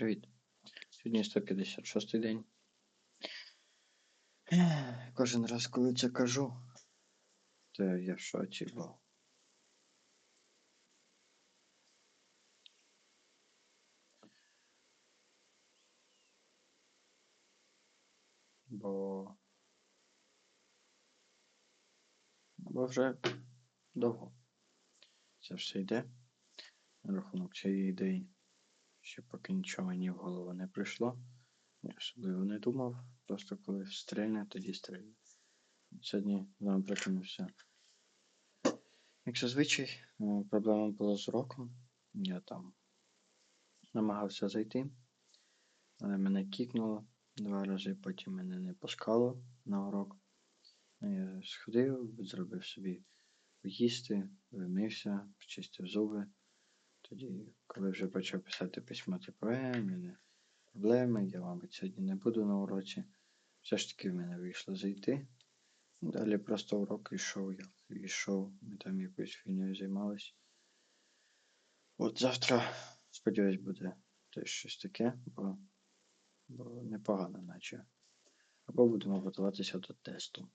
Привіт. Сьогодні 156 день. Кожен раз, коли це кажу, то я в шоці, бо. Бо. Бо вже довго. Це все йде. На рахунок цієї ідеї. Ще поки нічого мені в голову не прийшло. Я особливо не думав. Просто коли стрельне, тоді стрельне. Сьогодні з вами прикинувся. Як зазвичай, е, проблема була з уроком. Я там намагався зайти, але мене кікнуло два рази, потім мене не пускало на урок. Я сходив, зробив собі їсти, вимився, почистив зуби. Тоді, коли вже почав писати письмо типу, е, в мене проблеми, я, мабуть, сьогодні не буду на уроці. Все ж таки в мене вийшло зайти. Далі просто урок йшов, я йшов, ми там якоюсь фігнею займалися. От завтра, сподіваюсь, буде теж щось таке, бо, бо непогано наче. Або будемо готуватися до тесту.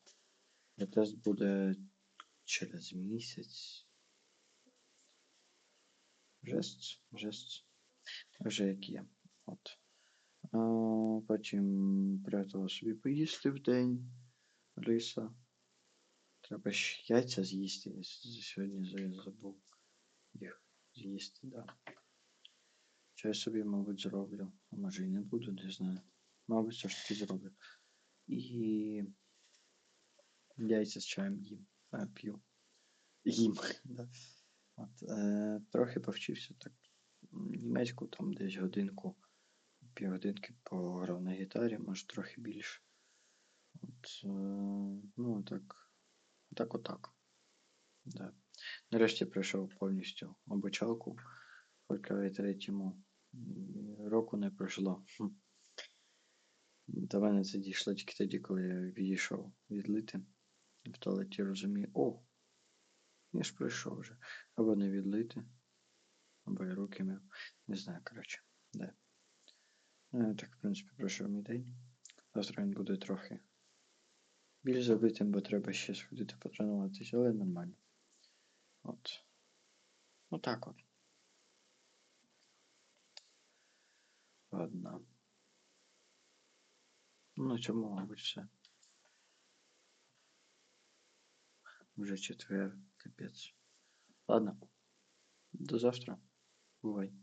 Тест буде через місяць. Жесть, жесть. Вже як є. От. А, потім приготував собі поїсти в день риса. Треба ж яйця з'їсти. Я сьогодні забув їх з'їсти, да. Що я собі, мабуть, зроблю. А може і не буду, не знаю. Мабуть, все ж таки зроблю. І яйця з чаєм їм. А, п'ю. Їм. Да. От, е, трохи повчився так. Німецьку там десь годинку, півгодинки пограв на гітарі, може трохи більше. От, е, ну, так. Так отак. Да. Нарешті пройшов повністю обучалку. Хоч третьому року не пройшло. До мене це дійшло тільки тоді, коли я відійшов відлити в туалеті розумію, о, я ж пройшов вже. Або не відлити, або я руки мив. Не знаю, коротше. Да. Е, Так, в принципі, пройшов мій день. Завтра він буде трохи більш забитим, бо треба ще сходити потренуватися, але нормально. От. Отак от. Ладно. Ну, на цьому, мабуть, все. Вже четвер, капець. Ладно. До завтра. Бувай.